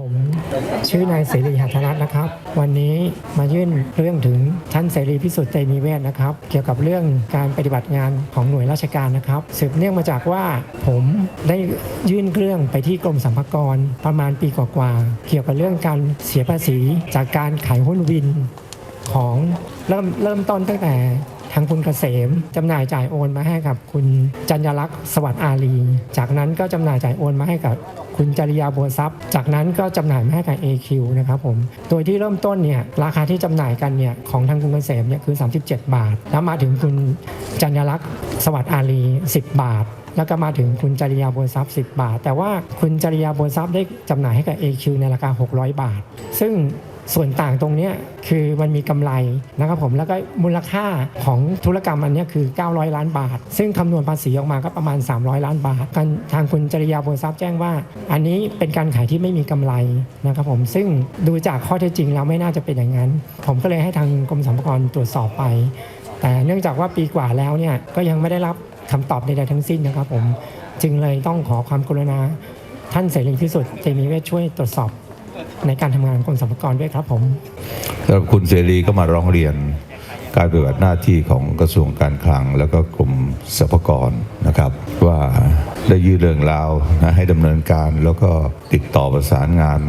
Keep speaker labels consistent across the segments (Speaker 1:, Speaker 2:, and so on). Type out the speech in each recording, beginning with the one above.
Speaker 1: ผมชื่อนายเสรีหัทรัตน์นะครับ วันนี้มายื่นเรื่องถึงท่านเสรีพิสุทธิ์เตมีเวศนะครับ เกี่ยวกับเรื่องการปฏิบัติงานของหน่วยราชการนะครับ สืบเนื่องมาจากว่าผมได้ยื่นเรื่องไปที่กรมสรรพากรประมาณปีกว่าๆเกี่ยวกับเรื่องการเสียภาษีจากการขายหุ้นวินของเริ่มเริ่มต้นตั้งแต่ ทางคุณเกษมจำหน่ายจ่ายโอนมาให้กับคุณจัญญลักษณ์สวัสดิ์อารีจากนั้นก็จำหน่ายจ่ายโอนมาให้กับคุณจริยาบัวทรัพย์ จากนั้นก็จำหน่ายมาให้กับ AQ นะครับผม โดยที่เริ่มต้นเนี่ยราคาที่จำหน่ายกันเนี่ยของทางคุณเกษมเนี่ยคือ 37 บาท แล้วมาถึงคุณจัญญลักษณ์สวัสดิ์อารี 10 บาทแล้วก็มาถึงคุณจริยาบัวทรัพย์ 10 บาท แต่ว่าคุณจริยาบัวทรัพย์ได้จำหน่ายให้กับ AQ ในราคา 600 บาท ซึ่ง ส่วนต่างตรงนี้คือมันมีกำไรนะครับผมแล้วก็มูลค่าของธุรกรรมอันนี้คือ 900 ล้านบาท ซึ่งคำนวณภาษีออกมาก็ประมาณ 300 ล้านบาทกันทางคุณจริยาบัวทรัพย์แจ้งว่า อันนี้เป็นการขายที่ไม่มีกำไรนะครับผมซึ่งดูจากข้อเท็จจริงแล้วไม่น่าจะเป็นอย่างนั้น ผมก็เลยให้ทางกรมสรรพากรตรวจสอบไป แต่เนื่องจากว่าปีกว่าแล้วเนี่ยก็ยังไม่ได้รับคำตอบใดๆทั้งสิ้นนะครับผมจึงเลยต้องขอความกรุณาท่านเสรีพิสุทธิ์เตมีเวชช่วยตรวจสอบ ในการทำงานของกรมสรรพากรด้วยครับผม
Speaker 2: สำหรับคุณเสรีก็มาร้องเรียน การปฏิบัติหน้าที่ของกระทรวงการคลัง แล้วก็กรมสรรพากรนะครับ ว่าได้ยื่นเรื่องราวนะให้ดำเนินการแล้วก็ติดต่อประสานงาน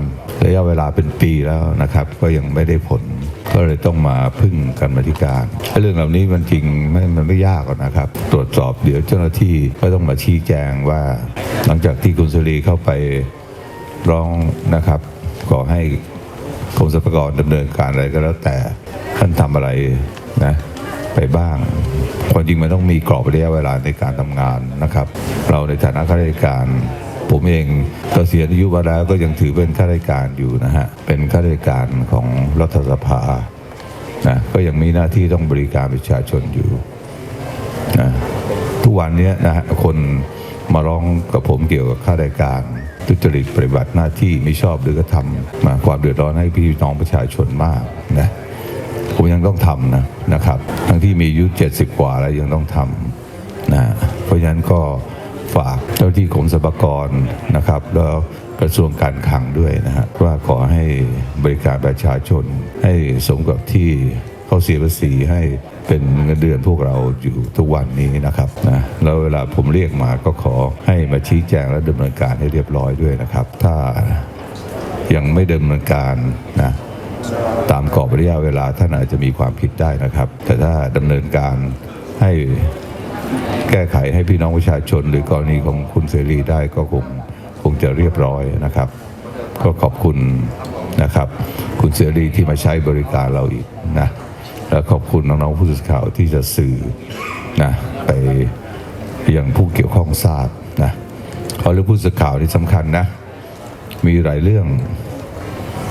Speaker 2: ระยะเวลาเป็นปีแล้วนะครับ ก็ยังไม่ได้ผล ก็เลยต้องมาพึ่งกันมาธิการ เรื่องเหล่านี้มันจริงไม่มันไม่ยากหรอกนะครับ ตรวจสอบเดี๋ยวเจ้าหน้าที่ก็ต้องมาชี้แจงว่า หลังจากที่คุณเสรีเข้าไปร้องนะครับ ขอให้กรมสรรพากรดำเนินการอะไรก็แล้วแต่ท่านทำอะไรนะไปบ้างความจริงมันต้องมีกรอบระยะเวลาในการทำงานนะครับ เราในฐานะข้าราชการผมเองกเกษียณอายุมาแล้วก็ยังถือเป็นข้าราชการอยู่นะฮะ เป็นข้าราชการของรัฐสภานะก็ยังมีหน้าที่ต้องบริการประชาชนอยู่นะทุกวันนี้นะฮะคนมาร้องกับผมเกี่ยวกับข้าราชการ ทุจริตปฏิบัติหน้าที่ไม่ชอบหรือกระทำมาความเดือดร้อนให้พี่น้องประชาชนมากนะผมยังต้องทำนะนะครับ ทั้งที่มีอายุ 70 กว่าแล้วยังต้องทำนะเพราะฉะนั้นก็ฝากเจ้าที่กรมสรรพากรนะครับ แล้วกระทรวงการคลังด้วยนะฮะว่าขอให้บริการประชาชนให้สมกับที่ เขาเสียภาษีให้เป็นเงินเดือนพวกเราอยู่ทุกวันนี้นะครับนะแล้วเวลาผมเรียกมาก็ขอให้มาชี้แจงและดำเนินการให้เรียบร้อยด้วยนะครับ ถ้ายังไม่ดำเนินการนะตามกรอบระยะเวลาท่านอาจจะมีความผิดได้นะครับ แต่ถ้าดำเนินการให้แก้ไขให้พี่น้องประชาชน หรือกรณีของคุณเสรีได้ก็คงคงจะเรียบร้อยนะครับ ก็ขอบคุณนะครับ คุณเสรีที่มาใช้บริการเราอีกนะ แล้วขอบคุณน้องๆผู้สื่อข่าวที่จะสื่อนะไปยังผู้เกี่ยวข้องทราบนะเพราะเรื่องผู้สื่อข่าวนี่สำคัญนะ มีหลายเรื่อง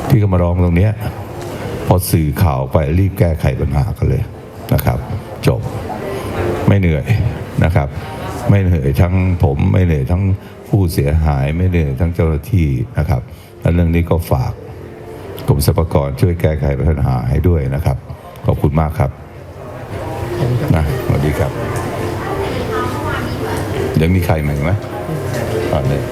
Speaker 2: ที่ก็มาร้องตรงเนี้ยพอสื่อข่าวไปรีบแก้ไขปัญหากันเลยนะครับ จบไม่เหนื่อยนะครับ ไม่เหนื่อยทั้งผมไม่เหนื่อยทั้งผู้เสียหายไม่เหนื่อยทั้งเจ้าหน้าที่นะครับและเรื่องนี้ก็ฝากกรมสรรพากรช่วยแก้ไขปัญหาให้ด้วยนะครับ อบคุณมากครับนะสวัสดีครับเดี๋ยวมีใครมาอีกไหมอ่าเนี่ย